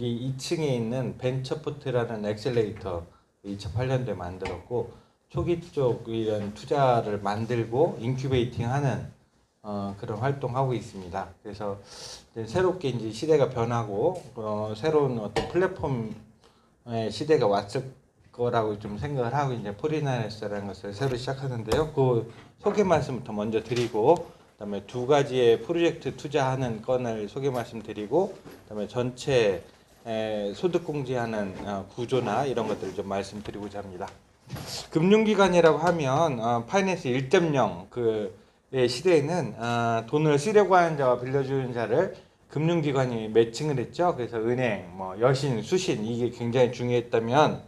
여기 2층에 있는 벤처포트라는 엑셀레이터 2008년도에 만들었고 초기 쪽 이런 투자를 만들고 인큐베이팅하는 어, 그런 활동하고 있습니다. 그래서 이제 새롭게 이제 시대가 변하고 어, 새로운 어떤 플랫폼의 시대가 왔을 거라고 좀 생각을 하고 이제 포리나이스라는 것을 새로 시작하는데요. 그 소개 말씀부터 먼저 드리고 그다음에 두 가지의 프로젝트 투자하는 건을 소개 말씀드리고 그다음에 전체 에, 소득 공제하는 어, 구조나 이런 것들을 좀 말씀드리고자 합니다. 금융기관이라고 하면 어, 파이낸스 1.0 그의 시대에는 어, 돈을 쓰려고 하는 자와 빌려주는 자를 금융기관이 매칭을 했죠. 그래서 은행, 뭐 여신, 수신 이게 굉장히 중요했다면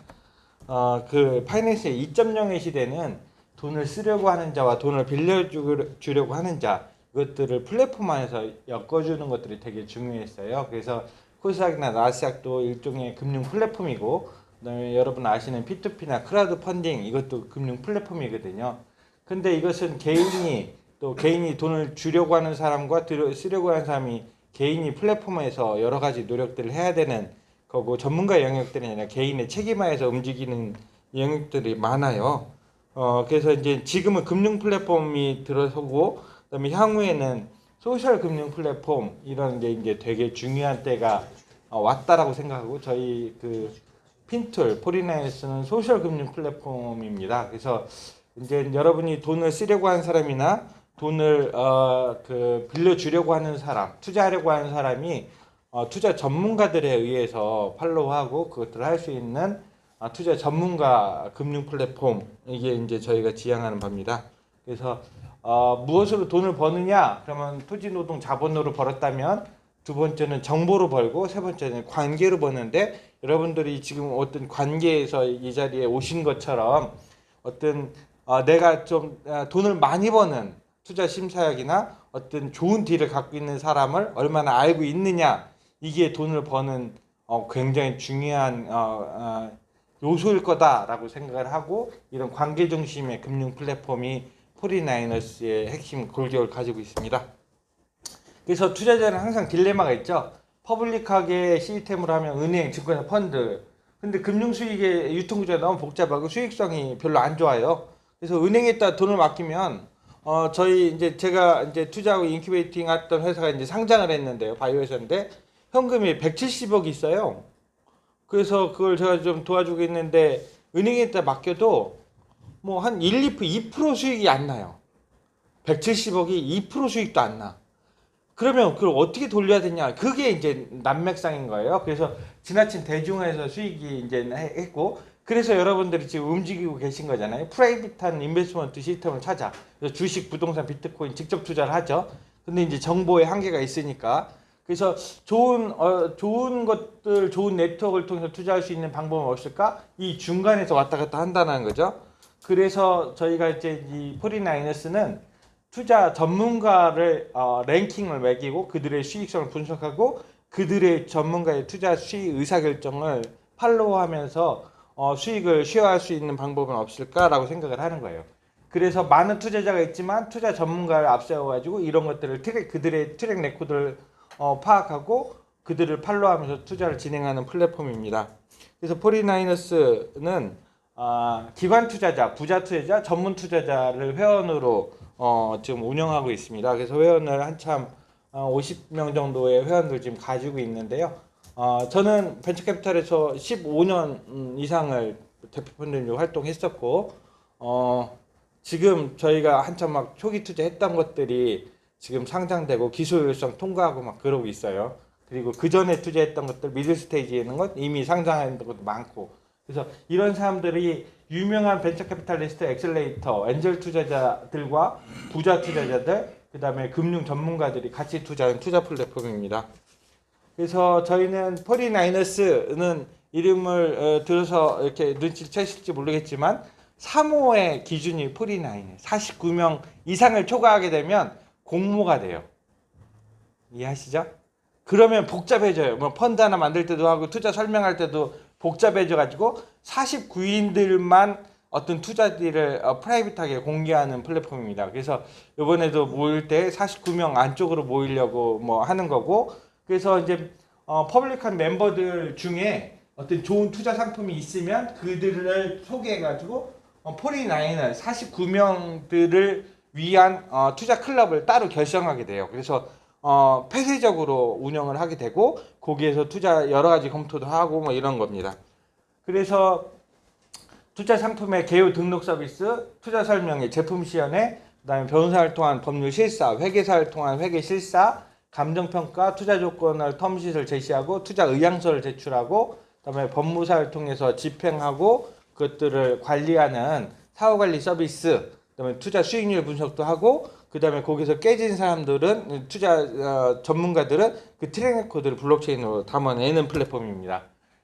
어, 그 파이낸스 2.0의 시대는 돈을 쓰려고 하는 자와 돈을 빌려주려고 하는 자 이것들을 플랫폼 안에서 엮어주는 것들이 되게 중요했어요. 그래서 코스닥이나 나스닥도 일종의 금융 플랫폼이고 그다음에 여러분 아시는 P2P나 크라우드 펀딩 이것도 금융 플랫폼이거든요. 근데 이것은 개인이 또 개인이 돈을 주려고 하는 사람과 쓰려고 하는 사람이 개인이 플랫폼에서 여러 가지 노력들을 해야 되는 거고 전문가 영역들이 아니라 개인의 책임하에서 움직이는 영역들이 많아요. 어 그래서 이제 지금은 금융 플랫폼이 들어서고 그다음에 향후에는 소셜 금융 플랫폼 이런 게 이제 되게 중요한 때가 어, 왔다라고 생각하고 저희 그 핀툴 포리나에서는 소셜 금융 플랫폼입니다. 그래서 이제 여러분이 돈을 쓰려고 하는 사람이나 돈을 어 그 빌려 주려고 하는 사람, 투자하려고 하는 사람이 어, 투자 전문가들에 의해서 팔로우하고 그것들을 할 수 있는 아, 투자 전문가 금융 플랫폼 이게 이제 저희가 지향하는 바입니다. 그래서 어, 무엇으로 돈을 버느냐? 그러면 토지 노동 자본으로 벌었다면 두 번째는 정보로 벌고 세 번째는 관계로 버는데 여러분들이 지금 어떤 관계에서 이 자리에 오신 것처럼 어떤 어, 내가 좀 어, 돈을 많이 버는 투자 심사역이나 어떤 좋은 딜을 갖고 있는 사람을 얼마나 알고 있느냐 이게 돈을 버는 어, 굉장히 중요한 어, 어, 요소일 거다라고 생각을 하고 이런 관계 중심의 금융 플랫폼이 포리나이너스의 핵심 골격을 가지고 있습니다. 그래서 투자자는 항상 딜레마가 있죠. 퍼블릭하게 시스템으로 하면 은행, 증권, 펀드. 근데 금융 수익의 유통 구조가 너무 복잡하고 수익성이 별로 안 좋아요. 그래서 은행에다 돈을 맡기면 어 저희 이제 제가 이제 투자하고 인큐베이팅 했던 회사가 이제 상장을 했는데요. 바이오 회사인데 현금이 170억이 있어요. 그래서 그걸 제가 좀 도와주고 있는데 은행에다 맡겨도 뭐 한 1, 2%, 2% 수익이 안 나요. 170억이 2% 수익도 안 나. 그러면 그걸 어떻게 돌려야 되냐? 그게 이제 난맥상인 거예요. 그래서 지나친 대중화해서 수익이 이제 했고, 그래서 여러분들이 지금 움직이고 계신 거잖아요. 프라이빗한 인베스먼트 시스템을 찾아. 그래서 주식, 부동산, 비트코인 직접 투자를 하죠. 근데 이제 정보의 한계가 있으니까. 그래서 좋은 어, 좋은 것들, 좋은 네트워크를 통해서 투자할 수 있는 방법은 없을까? 이 중간에서 왔다 갔다 한다는 거죠. 그래서 저희가 이제 이 포리나이너스는 투자 전문가를 어, 랭킹을 매기고 그들의 수익성을 분석하고 그들의 전문가의 투자 수익 의사 결정을 팔로우하면서 어, 수익을 쉐어할 수 있는 방법은 없을까라고 생각을 하는 거예요. 그래서 많은 투자자가 있지만 투자 전문가를 앞세워 가지고 이런 것들을 트랙 그들의 트랙 레코드를 어, 파악하고 그들을 팔로우하면서 투자를 진행하는 플랫폼입니다. 그래서 포리나이너스는 아, 기관 투자자, 부자 투자자, 전문 투자자를 회원으로 어, 지금 운영하고 있습니다. 그래서 회원을 한참 어, 50명 정도의 회원들 지금 가지고 있는데요. 어, 저는 벤처캐피탈에서 15년 음, 이상을 대표 펀드로 활동했었고, 어, 지금 저희가 한참 막 초기 투자했던 것들이 지금 상장되고 기소율성 통과하고 막 그러고 있어요. 그리고 그 전에 투자했던 것들 미들 스테이지에 있는 것 이미 상장한 것도 많고 그래서 이런 사람들이 유명한 벤처 캐피탈리스트 엑셀레이터 엔젤 투자자들과 부자 투자자들 그 다음에 금융 전문가들이 같이 투자하는 투자 플랫폼입니다. 그래서 저희는 포리나이너스는 이름을 어, 들어서 이렇게 눈치채실지 모르겠지만 3호의 기준이 포리나인 49명 이상을 초과하게 되면 공모가 돼요. 이해하시죠? 그러면 복잡해져요. 뭐 펀드 하나 만들 때도 하고 투자 설명할 때도 복잡해져 가지고 49인들만 어떤 투자들을 어, 프라이빗하게 공개하는 플랫폼입니다. 그래서 이번에도 모일 때 49명 안쪽으로 모이려고 뭐 하는 거고 그래서 이제 어, 퍼블릭한 멤버들 중에 어떤 좋은 투자 상품이 있으면 그들을 소개해 가지고 어, 포리나인은 49명들을 위한 어, 투자 클럽을 따로 결성하게 돼요. 그래서 어, 폐쇄적으로 운영을 하게 되고 거기에서 투자 여러 가지 검토도 하고 뭐 이런 겁니다. 그래서 투자 상품의 개요 등록 서비스, 투자 설명회, 제품 시연회, 그다음에 변호사를 통한 법률 실사, 회계사를 통한 회계 실사, 감정 평가, 투자 조건을 텀시트를 제시하고 투자 의향서를 제출하고 그다음에 법무사를 통해서 집행하고 그것들을 관리하는 사후 관리 서비스, 그다음에 투자 수익률 분석도 하고 그다음에 거기서 깨진 사람들은 투자 어, 전문가들은 그 트랙 레코드를 블록체인으로 담아내는 플랫폼입니다.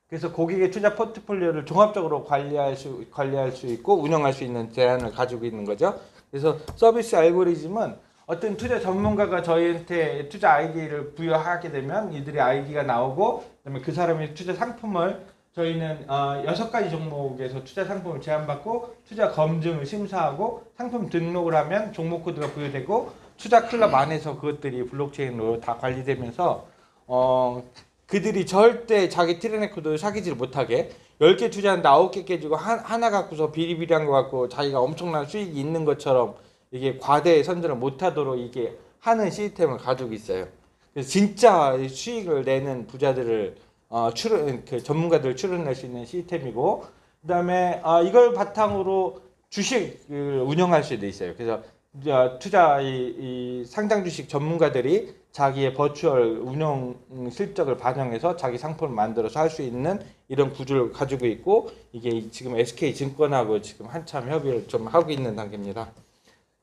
그래서 고객의 투자 포트폴리오를 종합적으로 관리할 수 관리할 수 있고 운영할 수 있는 제한을 가지고 있는 거죠. 그래서 서비스 알고리즘은 어떤 투자 전문가가 저희한테 투자 아이디를 부여하게 되면 이들의 아이디가 나오고 그다음에 그 사람의 투자 상품을 저희는 어, 여섯 가지 종목에서 투자 상품을 제안받고 투자 검증을 심사하고 상품 등록을 하면 종목 코드가 부여되고 투자 클럽 안에서 그것들이 블록체인으로 다 관리되면서 어, 그들이 절대 자기 트레네 코드를 사귀지를 못하게 10개 투자하는데 9개 깨지고 한, 하나 갖고서 비리비리한 거 갖고 자기가 엄청난 수익이 있는 것처럼 이게 과대 선전을 못하도록 이게 하는 시스템을 가지고 있어요. 그래서 진짜 수익을 내는 부자들을 어, 출연 그 전문가들 출연할 수 있는 시스템이고 그다음에 어, 이걸 바탕으로 주식을 운영할 수도 있어요. 그래서 어, 투자 이, 이 상장 주식 전문가들이 자기의 버추얼 운영 실적을 반영해서 자기 상품을 만들어서 할 수 있는 이런 구조를 가지고 있고 이게 지금 SK 증권하고 지금 한참 협의를 좀 하고 있는 단계입니다.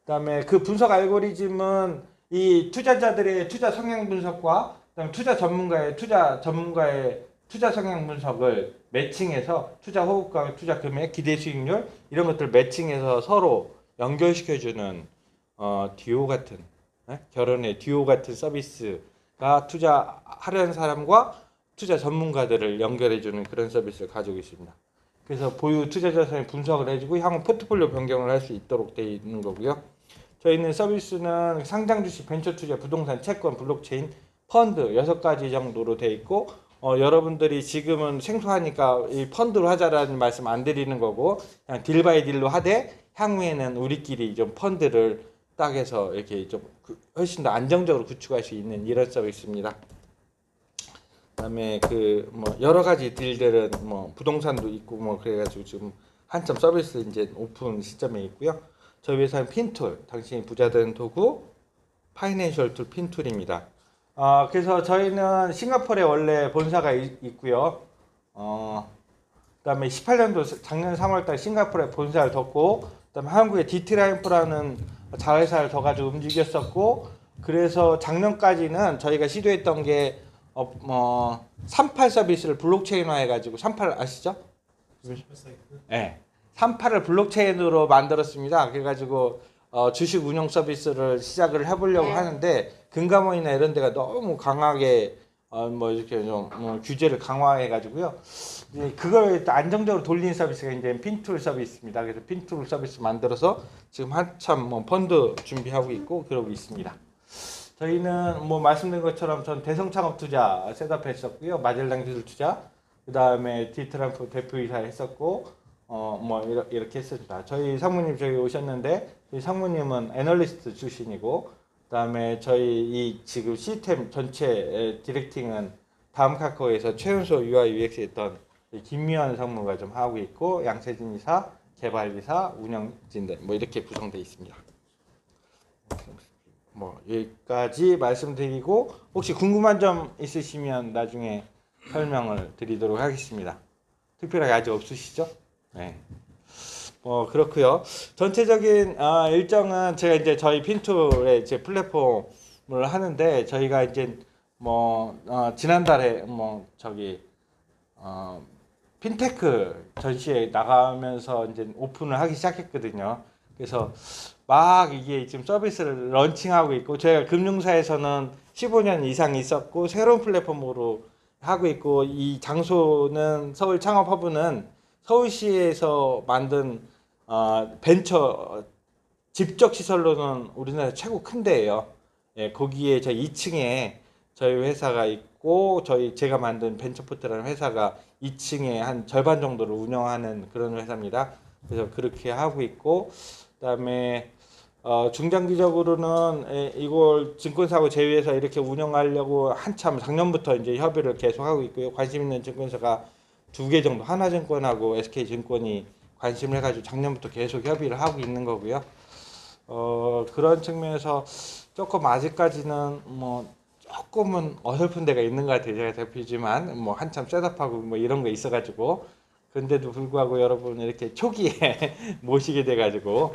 그다음에 그 분석 알고리즘은 이 투자자들의 투자 성향 분석과 그다음에 투자 전문가의 투자 전문가의 투자 성향 분석을 매칭해서 투자 호흡과 투자 금액, 기대 수익률 이런 것들 매칭해서 서로 연결시켜주는 어, 듀오 같은 예? 결혼의 듀오 같은 서비스가 투자하려는 사람과 투자 전문가들을 연결해주는 그런 서비스를 가지고 있습니다. 그래서 보유 투자 자산의 분석을 해주고 향후 포트폴리오 변경을 할 수 있도록 되어 있는 거고요. 저희는 서비스는 상장 주식, 벤처 투자, 부동산, 채권, 블록체인, 펀드 여섯 가지 정도로 되어 있고 어, 여러분들이 지금은 생소하니까 이 펀드로 하자라는 말씀 안 드리는 거고 그냥 딜 바이 딜로 하되 향후에는 우리끼리 좀 펀드를 딱 해서 이렇게 좀 그- 훨씬 더 안정적으로 구축할 수 있는 이런 서비스입니다. 그다음에 그 뭐 여러 가지 딜들은 뭐 부동산도 있고 뭐 그래가지고 지금 한참 서비스 이제 오픈 시점에 있고요. 저희 회사는 핀툴, 당신이 부자 되는 도구, 파이낸셜 툴 핀툴입니다. 아 그래서 저희는 싱가포르에 원래 본사가 있, 있고요. 어 그다음에 18년도 작년 3월달 싱가포르에 본사를 뒀고 그다음에 한국에 디트라인프라는 자회사를 더 가지고 움직였었고 그래서 작년까지는 저희가 시도했던 게 어, 뭐, 38 서비스를 블록체인화 해가지고 38 아시죠? 네. 38을 블록체인으로 만들었습니다. 그래가지고 어, 주식 운용 서비스를 시작을 해보려고 하는데 금감원이나 이런 데가 너무 강하게 어, 뭐 이렇게 좀 뭐, 규제를 강화해가지고요. 이제 그걸 또 안정적으로 돌리는 서비스가 이제 핀툴 서비스입니다. 그래서 핀툴 서비스 만들어서 지금 한참 뭐 펀드 준비하고 있고 그러고 있습니다. 저희는 뭐 말씀드린 것처럼 전 대성창업 투자 셋업 했었고요. 마젤랑 기술 투자, 그 다음에 디트럼프 대표이사 했었고, 어 뭐 이렇게 했습니다. 저희 상무님 저기 오셨는데 저희 상무님은 애널리스트 출신이고, 그 다음에 저희 이 지금 시스템 전체 디렉팅은 다음 카카오에서 최연소 UI UX 했던 이 김미환 상무가 좀 하고 있고, 양세진 이사, 개발 이사, 운영진들 뭐 이렇게 구성되어 있습니다. 뭐 여기까지 말씀드리고 혹시 궁금한 점 있으시면 나중에 설명을 드리도록 하겠습니다. 특별하게 아직 없으시죠? 네. 뭐 그렇고요. 전체적인 아, 일정은 제가 이제 저희 핀툴의 이제 플랫폼을 하는데 저희가 이제 뭐 어, 지난달에 뭐 저기 어, 핀테크 전시회 나가면서 이제 오픈을 하기 시작했거든요. 그래서 막 이게 지금 서비스를 런칭하고 있고 저희가 금융사에서는 15년 이상 있었고 새로운 플랫폼으로 하고 있고 이 장소는 서울 창업 허브는 서울시에서 만든 어, 벤처 집적 시설로는 우리나라 최고 큰 데예요. 예, 거기에 저 2층에 저희 회사가 있고 저희 제가 만든 벤처포트라는 회사가 2층에 한 절반 정도를 운영하는 그런 회사입니다. 그래서 그렇게 하고 있고 그다음에 어, 중장기적으로는 에, 이걸 증권사하고 제휴해서 이렇게 운영하려고 한참 작년부터 이제 협의를 계속하고 있고요. 관심 있는 증권사가 두 개 정도 하나증권하고 SK증권이 관심을 해가지고 작년부터 계속 협의를 하고 있는 거고요. 어, 그런 측면에서 조금 아직까지는 뭐 조금은 어설픈 데가 있는 것 같아요. 제가 대표지만 뭐 한참 셋업하고 뭐 이런 거 있어가지고 근데도 불구하고 여러분 이렇게 초기에 모시게 돼가지고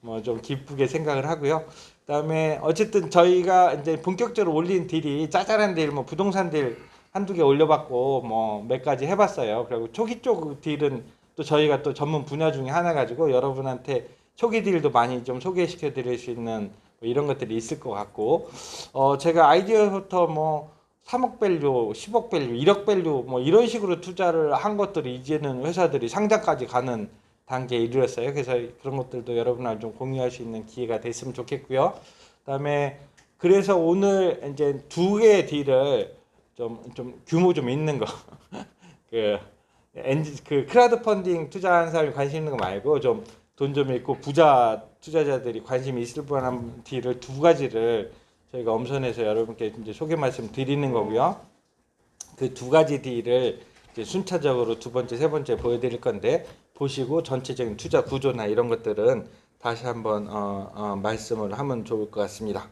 뭐 좀 기쁘게 생각을 하고요. 그다음에 어쨌든 저희가 이제 본격적으로 올린 딜이 짜잘한 딜, 뭐 부동산 딜 한두 개 올려봤고 뭐 몇 가지 해봤어요. 그리고 초기 쪽 딜은 또 저희가 또 전문 분야 중에 하나 가지고 여러분한테 초기 딜도 많이 좀 소개시켜 드릴 수 있는 뭐 이런 것들이 있을 것 같고 어 제가 아이디어부터 뭐 3억 밸류, 10억 밸류, 1억 밸류 뭐 이런 식으로 투자를 한 것들이 이제는 회사들이 상장까지 가는 단계에 이르렀어요. 그래서 그런 것들도 여러분하고 좀 공유할 수 있는 기회가 됐으면 좋겠고요. 그다음에 그래서 오늘 이제 두 개의 딜을 좀, 좀 규모 좀 있는 거. 그, 엔지, 그 크라우드 펀딩 투자하는 사람이 관심 있는 거 말고 좀 돈좀 있고 부자 투자자들이 관심이 있을 만한 딜을 두 가지를 저희가 엄선해서 여러분께 이제 소개 말씀 드리는 거고요. 그 두 가지 딜을 이제 순차적으로 두 번째, 세 번째 보여드릴 건데 보시고 전체적인 투자 구조나 이런 것들은 다시 한번 어, 어, 말씀을 하면 좋을 것 같습니다.